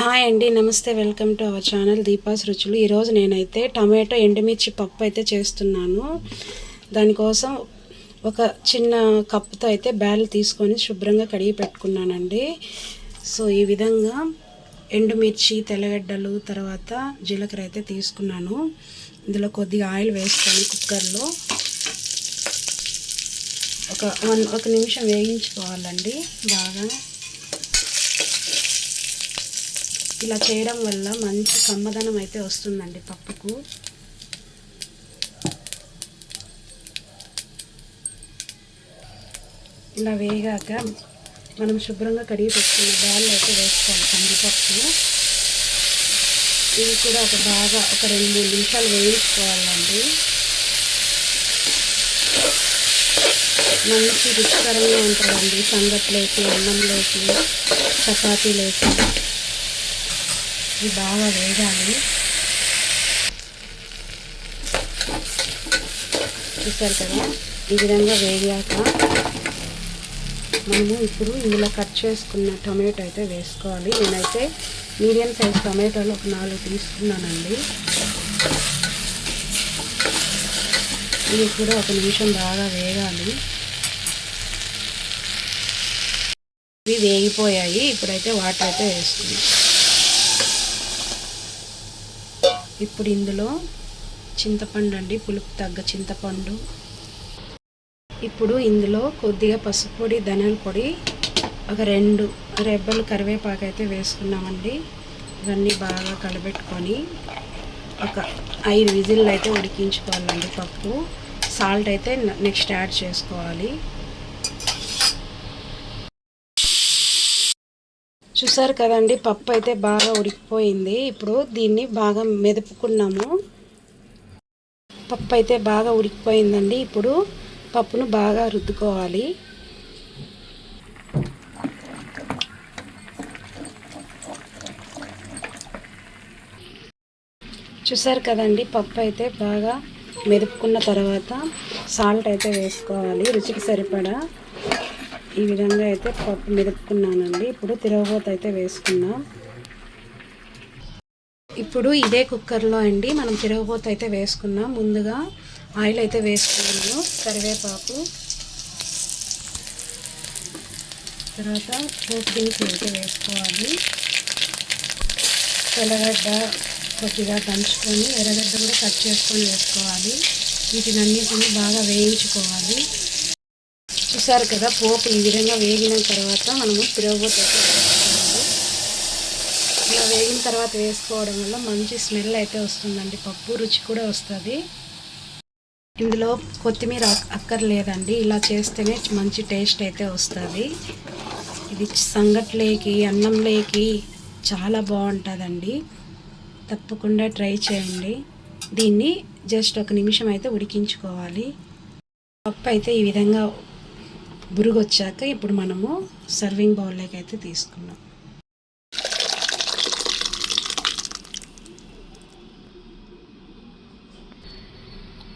Hi అండి నమస్తే welcome to our channel Deepa's Ruchulu. ఈరోజు నేనైతే టమాటో ఎండుమిర్చి పప్పు అయితే చేస్తున్నాను. దానికోసం ఒక చిన్న కప్పుతో అయితే బ్యాల్ తీసుకొని శుభ్రంగా కడిగి పెట్టుకున్నానండి. సో ఈ విధంగా ఎండుమిర్చి తెల్లగడ్డలు తర్వాత జీలకర్ర అయితే తీసుకున్నాను. ఇందులో కొద్దిగా ఆయిల్ వేసుకొని కుక్కర్లో ఒక వన్ ఒక నిమిషం వేయించుకోవాలండి. బాగా ఇలా చేయడం వల్ల మంచి కమ్మదనం అయితే వస్తుందండి పప్పుకు. ఇలా వేగాక మనం శుభ్రంగా కడిగి పెట్టుకున్న బ్యాళ్ళు అయితే వేసుకోవాలి కందిపప్పు. ఇవి కూడా ఒక బాగా ఒక రెండు మూడు నిమిషాలు వేయించుకోవాలండి. మంచి రుచికరంగా ఉంటుందండి సంగట్లోకి అన్నంలోకి చపాతీలోకి. ఇది బాగా వేగాలి. చూసారు కదా? ఈ విధంగా వేగాక మనము ఇప్పుడు ఇందులో కట్ చేసుకున్న టొమాటో అయితే వేసుకోవాలి. నేనైతే మీడియం సైజ్ టొమాటోలు ఒక నాలుగు తీసుకున్నానండి. ఇది కూడా ఒక నిమిషం బాగా వేగాలి. ఇవి వేగిపోయాయి. ఇప్పుడైతే వాటర్ అయితే వేసుకున్నాం ఇప్పుడు ఇందులో చింతపండు అండి పులుపు తగ్గ చింతపండు. ఇప్పుడు ఇందులో కొద్దిగా పసుపు పొడి ధనియాల పొడి ఒక రెండు రెబ్బలు కరివేపాకు అయితే వేసుకున్నామండి. ఇవన్నీ బాగా కలబెట్టుకొని ఒక ఐదు విజిల్లు అయితే ఉడికించుకోవాలండి పప్పు. సాల్ట్ అయితే నెక్స్ట్ యాడ్ చేసుకోవాలి. చూసారు కదండి పప్పు అయితే బాగా ఉడికిపోయింది. ఇప్పుడు దీన్ని బాగా మెదుపుకున్నాము. పప్పు అయితే బాగా ఉడికిపోయిందండి. ఇప్పుడు పప్పును బాగా రుద్దుకోవాలి. చూసారు కదండి పప్పు అయితే బాగా మెదుపుకున్న తర్వాత సాల్ట్ అయితే వేసుకోవాలి రుచికి సరిపడా. ఈ విధంగా అయితే పప్పు మెరుపుకున్నానండి. ఇప్పుడు తిరగబోత అయితే వేసుకున్నాం ఇప్పుడు ఇదే కుక్కర్లో అండి మనం తిరగబోత అయితే వేసుకున్నాం ముందుగా ఆయిల్ అయితే వేసుకున్నాము కరివేపాకు. తర్వాత పోపు దినుసులు అయితే వేసుకోవాలి. తెల్లగడ్డ కొద్దిగా దంచుకొని ఎర్రగడ్డ కూడా కట్ చేసుకొని వేసుకోవాలి. వీటిని అన్నిటిని బాగా వేయించుకోవాలి. చూసారు కదా పోపు ఈ విధంగా వేగిన తర్వాత మనము తిరగబోతే ఇలా వేగిన తర్వాత వేసుకోవడం వల్ల మంచి స్మెల్ అయితే వస్తుందండి పప్పు రుచి కూడా వస్తుంది. ఇందులో కొత్తిమీర అక్కర్లేదండి ఇలా చేస్తేనే మంచి టేస్ట్ అయితే వస్తుంది. ఇది సంగట్లేకి అన్నంలేకి చాలా బాగుంటుందండి. తప్పకుండా ట్రై చేయండి. దీన్ని జస్ట్ ఒక నిమిషం అయితే ఉడికించుకోవాలి. పప్పు అయితే ఈ విధంగా బురుగు వచ్చాక ఇప్పుడు మనము సర్వింగ్ బౌల్లోకి అయితే తీసుకున్నాం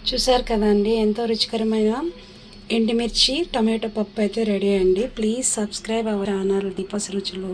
చూసారు కదండి ఎంతో రుచికరమైన ఎండుమిర్చి టమాటో పప్పు అయితే రెడీ అండి ప్లీజ్ సబ్స్క్రైబ్ అవర్ ఆనర్ దీపస్ రుచులు